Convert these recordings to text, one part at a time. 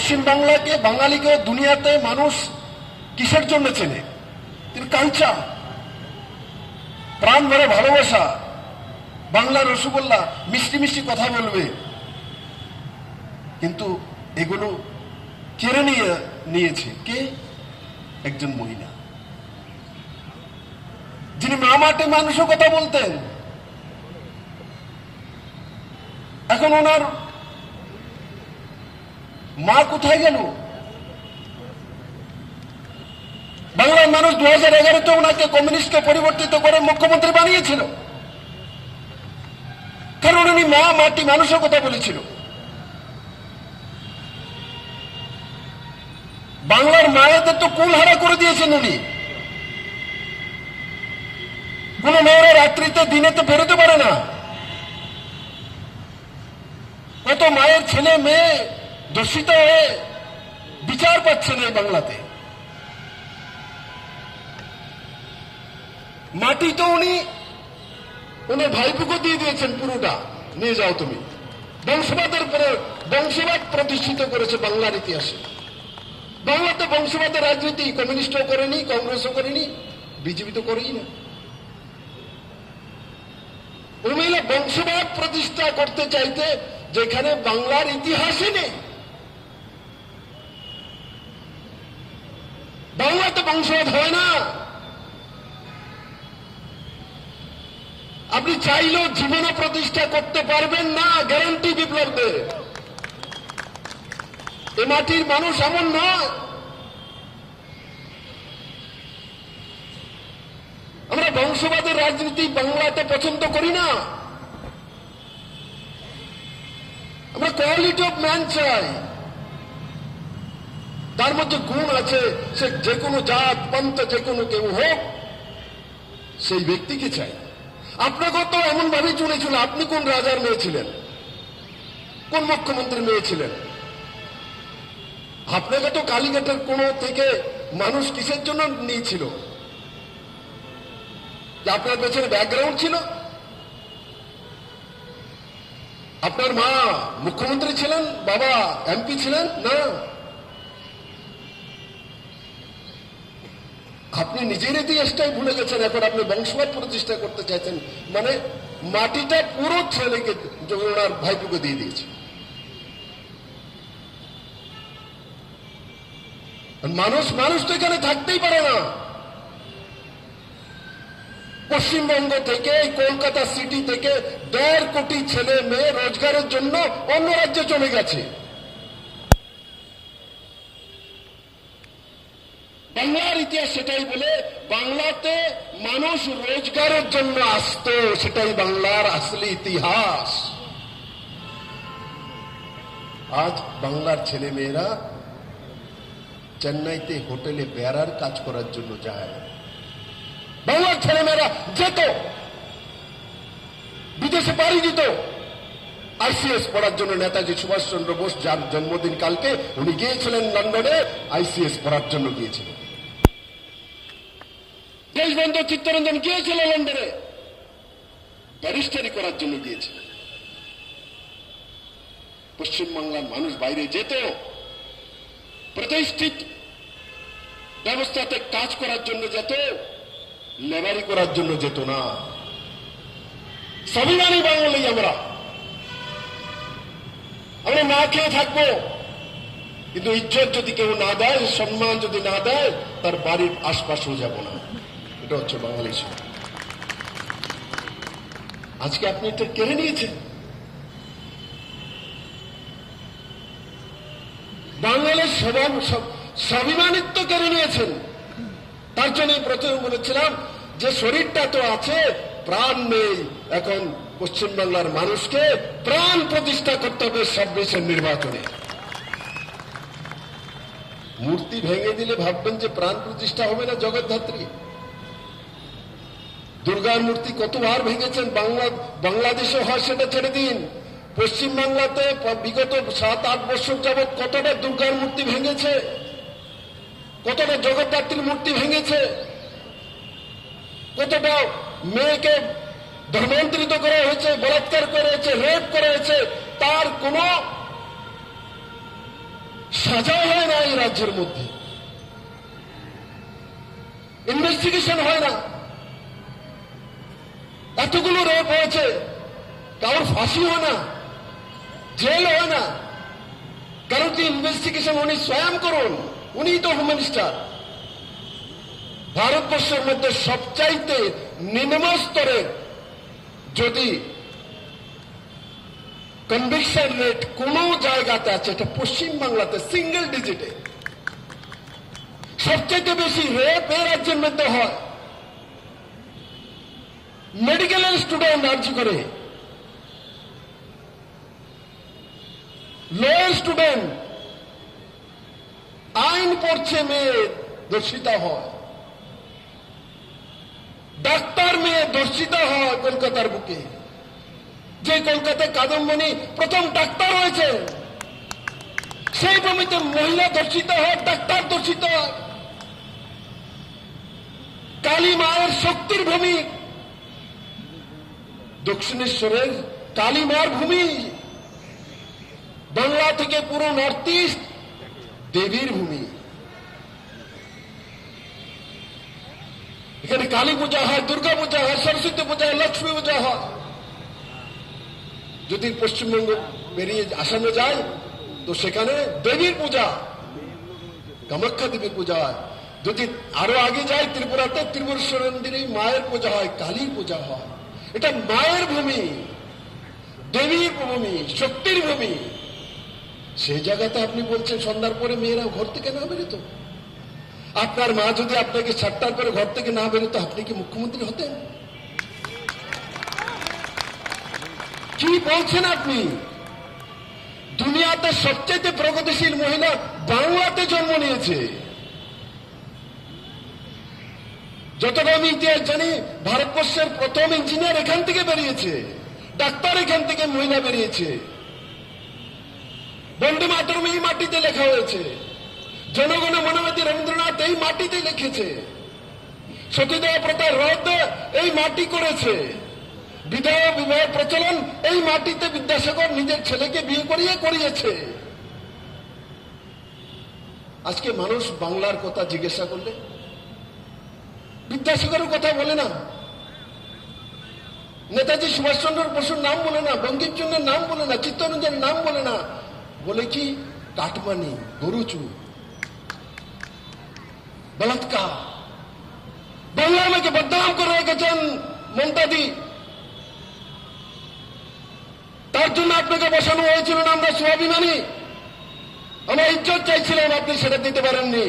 পশ্চিম বাংলাকে, বাঙালিকে, দুনিয়াতে মানুষ কিসের জন্য চেনে? তিনি কাঞ্চা প্রাণ ভরে ভালোবাসা, বাংলার রসগোল্লা, মিষ্টি মিষ্টি কথা বলবে। কিন্তু এগুলো কেড়ে নিয়ে, নিয়েছে কে? একজন মহিলা। যিনি মা মাঠে মানুষও কথা বলতেন। এখন ওনার মা কোথায় গেল? বাংলার মানুষ দু হাজার এগারোতে ওনাকে কমিউনিস্টকে পরিবর্তিত করে মুখ্যমন্ত্রী বানিয়েছিল। কারণ উনি মা, মাটি মানুষের কথা বলেছিল। বাংলার মায়েদের তো কুল হারা করে দিয়েছেন উনি। কোন মেয়েরা রাত্রিতে দিনে তো বেরোতে পারে না। কত মায়ের ছেলে, মেয়ে দূষিত হয়ে বিচার পাচ্ছে এই বাংলাতে। মাটি তো উনি ওনার ভাইপুকে দিয়ে দিয়েছেন পুরোটা। নিয়ে যাও তুমি। বংশবাদের পরে বংশবাদ প্রতিষ্ঠিত করেছে বাংলার ইতিহাসে। বাংলাতে বংশবাদের রাজনীতি কমিউনিস্টও করেনি, কংগ্রেসও করেনি, বিজেপি তো করেই না। উর্মিলা বংশবাদ প্রতিষ্ঠা করতে চাইতে যেখানে বাংলার ইতিহাসে নেই বাংলাতে বংশবাদ হয় না। আপনি চাইলেও জীবনে প্রতিষ্ঠা করতে পারবেন না গ্যারান্টি বিপ্লবদের এ মাটির মানুষ এমন নয়। আমরা বংশবাদের রাজনীতি বাংলাতে পছন্দ করি না। আমরা কোয়ালিটি অফ ম্যান চাই। তার মধ্যে গুণ আছে, সে যে কোনো জাত, পন্থ, যে কোনো কেউ হোক, সেই ব্যক্তিকে চাই আপনাকেও তো এমন ভাবে চলেছিল আপনি কোন রাজার মেয়ে ছিলেন? কোন মুখ্যমন্ত্রীর মেয়ে ছিলেন? আপনাকে তো কালীঘাটের কোন থেকে মানুষ কিসের জন্য নিয়েছিল? আপনার পেছনে ব্যাকগ্রাউন্ড ছিল? আপনার মা মুখ্যমন্ত্রী ছিলেন? বাবা এমপি ছিলেন? না। আপনি নিজের ইতিহাসটাই ভুলে গেছেন। এখন আপনি বংশবাদ প্রতিষ্ঠা করতে চাইছেন মানে মাটিটা পুরো ছেলেকে ওনার ভাইপুকে দিয়ে দিয়েছে। মানুষ মানুষ তো এখানে থাকতেই পারে না। পশ্চিমবঙ্গ থেকে, কলকাতা সিটি থেকে দেড় কোটি ছেলে মেয়ে রোজগারের জন্য অন্য রাজ্যে চলে গেছে বাংলার সেটাই বলে বাংলাতে মানুষ রোজগারের জন্য আসত, সেটাই বাংলার আসলে ইতিহাস। আজ বাংলার ছেলে মেয়েরা চেন্নাইতে হোটেলে বেড়ার কাজ করার জন্য যায়। বাংলার ছেলেমেয়েরা যেত, বিদেশে পাড়ি দিত। আইসিএস পড়ার জন্য নেতাজি সুভাষচন্দ্র বোস যার জন্মদিন কালকে, উনি গিয়েছিলেন লন্ডনে, আইসিএস পড়ার জন্য গিয়েছিলেন। দেশবন্ধু চিত্তরঞ্জন গিয়েছিল লন্ডনে। ব্যারিস্টারি করার জন্য গিয়েছিলেন পশ্চিমবাংলার মানুষ বাইরে যেত প্রতিষ্ঠিত ব্যবস্থাতে কাজ করার জন্য যেত, লেবারি করার জন্য যেত না। স্বাভিমানী বাঙালি আমরা। আমরা না খেয়ে থাকব। কিন্তু ইজ্জত যদি কেউ না দেয়, সম্মান যদি না দেয়, তার বাড়ির আশপাশেও যাব না। এটা হচ্ছে বাঙালি সমাজ। আজকে আপনি এটা কেড়ে নিয়েছেন। বাঙালির সব- স্বাভিমানিত্ব কেড়ে নিয়েছেন। তার জন্য প্রথমে বলেছিলাম যে শরীরটা তো আছে, প্রাণ নেই। এখন পশ্চিমবাংলার মানুষকে প্রাণ প্রতিষ্ঠা করতে হবে ছাব্বিশের নির্বাচনে। মূর্তি ভেঙে দিলে ভাববেন যে প্রাণ প্রতিষ্ঠা হবে না জগৎধাত্রী। দুর্গার মূর্তি কতবার ভেঙেছেন? বাংলা বাংলাদেশে হয় সেটা ছেড়ে দিন। পশ্চিম বাংলাতে বিগত সাত, আট বছর যাবৎ কতটা দুর্গার মূর্তি ভেঙেছে? কতটা জগদ্ধাত্রীর মূর্তি ভেঙেছে? কতটা মেয়েকে ধর্মান্তরিত করা হয়েছে, বলাৎকার করা হয়েছে, রেপ করা হয়েছে, তার কোন সাজা হয় না এই রাজ্যের মধ্যে। ইনভেস্টিগেশন হয় না। এতগুলো রেপ হয়েছে, কারোর ফাঁসি হয় না, জেল হয় না। কারণ কি ইনভেস্টিগেশন উনি স্বয়ং করুন, উনিই তো হোম মিনিস্টার ভারতবর্ষের মধ্যে সবচাইতে নিম্ন স্তরের যদি কনভিকশন রেট কোন জায়গাতে আছে, এটা পশ্চিমবাংলাতে সিঙ্গেল ডিজিটে সবচাইতে বেশি রেপ এই রাজ্যের মধ্যে হয়। মেডিকেলের স্টুডেন্ট আর্জি করে। লোয়ার স্টুডেন্ট, আইন পড়ছে মেয়ে দর্শিতা হয়। ডাক্তার মেয়ে দর্শিতা হয় কলকাতার বুকে। যে কলকাতায় কাদম্বনি প্রথম ডাক্তার হয়েছে, সেই ভূমিতে মহিলা দর্শিত হয়, ডাক্তার দর্শিত হয়। কালী মায়ের শক্তির ভূমি দক্ষিণেশ্বরের কালী মার ভূমি। বাংলা থেকে পুরো নর্থ ইস্ট দেবীর ভূমি। এখানে কালী পূজা হয়, দুর্গা পূজা হয়, সরস্বতী পূজা হয়, লক্ষ্মী পূজা হয়। যদি পশ্চিমবঙ্গ বেরিয়ে আসামে যায়, তো সেখানে দেবীর পূজা, কামাখ্যা দেবীর পূজা হয়। যদি আরও আগে যায়, ত্রিপুরাতে ত্রিপুরেশ্বরী মায়ের পূজা হয়, কালীর পূজা হয়। এটা মায়ের ভূমি, দেবীর ভূমি, শক্তির ভূমি। সেই জায়গাতে আপনি বলছেন, সন্ধ্যার পরে মেয়েরা ঘর থেকে না বেরোতো? আপনার মা যদি আপনাকে সাতটার পরে ঘর থেকে না বেরোতো, আপনি কি মুখ্যমন্ত্রী হতেন? কি বলছেন আপনি? দুনিয়াতে সবচেয়ে প্রগতিশীল মহিলা বাংলাতে জন্ম নিয়েছে। যতটা আমি ইতিহাস জানি, ভারতবর্ষের প্রথম ইঞ্জিনিয়ার এখান থেকে বেরিয়েছে। ডাক্তার এখান থেকে মহিলা বেরিয়েছে। বন্দে মাতরম এই মাটিতে লেখা হয়েছে। জনগণ মনোমতি রবীন্দ্রনাথ এই মাটিতে লিখেছে। সতীদেব প্রথা রদ এই মাটি করেছে। বিবাহ বিবাহ প্রচলন এই মাটিতে বিদ্যাসাগর নিজের ছেলেকে বিয়ে করিয়ে করিয়েছে। আজকে মানুষ বাংলার কথা জিজ্ঞাসা করলে বিদ্যাসাগরের কথা বলে না। নেতাজি সুভাষচন্দ্র বসুর নাম বলে না বঙ্কিমচন্দ্রের নাম বলে না, চিত্তরঞ্জনের নাম বলে না। বলে কি কাটমানি গরুচু বলাৎকার। বাংলার মেয়েকে বদনাম করে রেখেছেন মমতাদি। তার জন্য আপনাকে বসানো হয়েছিল না, আমরা স্বাভিমানী আমরা ইজ্জত চাইছিলাম, আপনি সেটা দিতে পারেননি।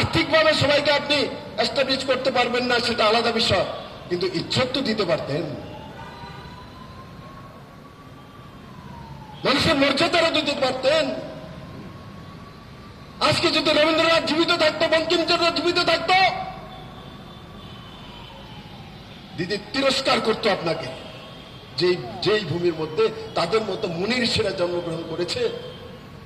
আর্থিকভাবে সবাইকে আপনি এস্টাবলিশ করতে পারবেন না, সেটা আলাদা বিষয়। কিন্তু ইজ্জত তো দিতে পারতেন। মানুষের মর্যাদারও দিতে পারতেন। আজকে যদি রবীন্দ্রনাথ জীবিত থাকতো, বঙ্কিমচন্দ্র জীবিত থাকতো, দিদি তিরস্কার করতো আপনাকে। যেই যেই ভূমির মধ্যে তাদের মতো মুনির সেরা জন্মগ্রহণ করেছে,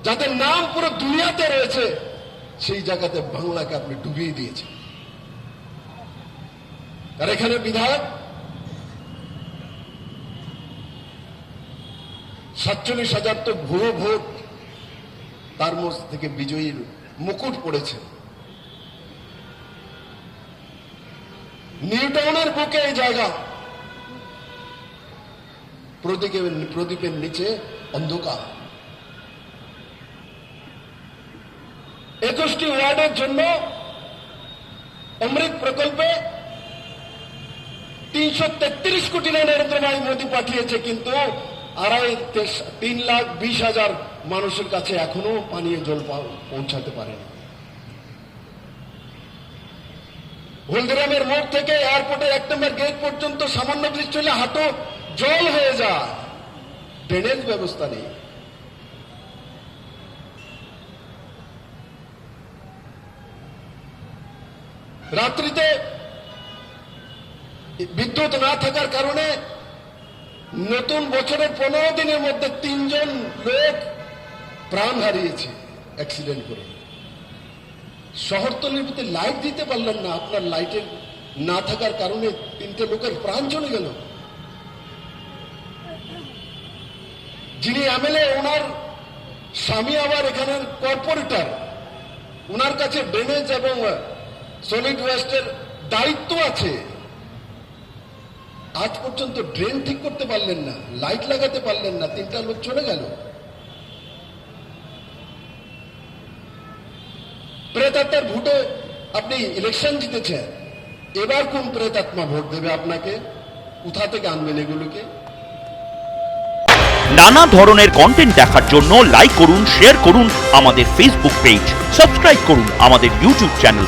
যাদের নাম পুরো দুনিয়াতে রয়েছে সেই জায়গাতে বাংলাকে আপনি ডুবিয়ে দিয়েছেন। আর এখানে বিধায়ক সাতচল্লিশ হাজার তো ভুয়ো ভোট, তার মধ্যে থেকে বিজয়ীর মুকুট পড়েছে। নিউটাউনের বুকে এই জায়গা। প্রদীপের নিচে অন্ধকার। একুশটি ওয়ার্ডের জন্য অমৃত প্রকল্পে তিনশো তেত্রিশ কোটি নরেন্দ্র ভাই মোদী পাঠিয়েছে, কিন্তু আড়াই তিন লাখ বিশ হাজার মানুষের কাছে এখনও পানীয় জল পৌঁছাতে পারেনি। হলদিরামের মোড় থেকে এয়ারপোর্টের এক নম্বর গেট পর্যন্ত সামান্য বৃষ্টি হলে হাঁটো জল হয়ে যায়। ড্রেনেজ ব্যবস্থা নেই। রাত্রিতে বিদ্যুৎ না থাকার কারণে নতুন বছরের পনেরো দিনের মধ্যে তিনজন লোক প্রাণ হারিয়েছে অ্যাক্সিডেন্ট করে। শহরতলির ভিতরে লাইট দিতে পারলেন না, আপনার লাইটের না থাকার কারণে তিনটে লোকের প্রাণ চলে গেল। যিনি এমএলএ, ওনার স্বামী আবার এখানের কর্পোরেটর। ওনার কাছে ড্রেনেজ এবং সলিড ওয়েস্টের দায়িত্ব আছে। আজ পর্যন্ত ড্রেন ঠিক করতে পারলেন না লাইট লাগাতে পারলেন না, তিনটা লোক চলে গেল। প্রেতাত্মার ভোটে আপনি ইলেকশন জিতেছেন। এবার কোন প্রেতাত্মা ভোট দেবে আপনাকে? কোথা থেকে আনবেন এগুলোকে? নানা ধরনের কন্টেন্ট দেখার জন্য লাইক করুন শেয়ার করুন আমাদের ফেসবুক পেজ সাবস্ক্রাইব করুন আমাদের ইউটিউব চ্যানেল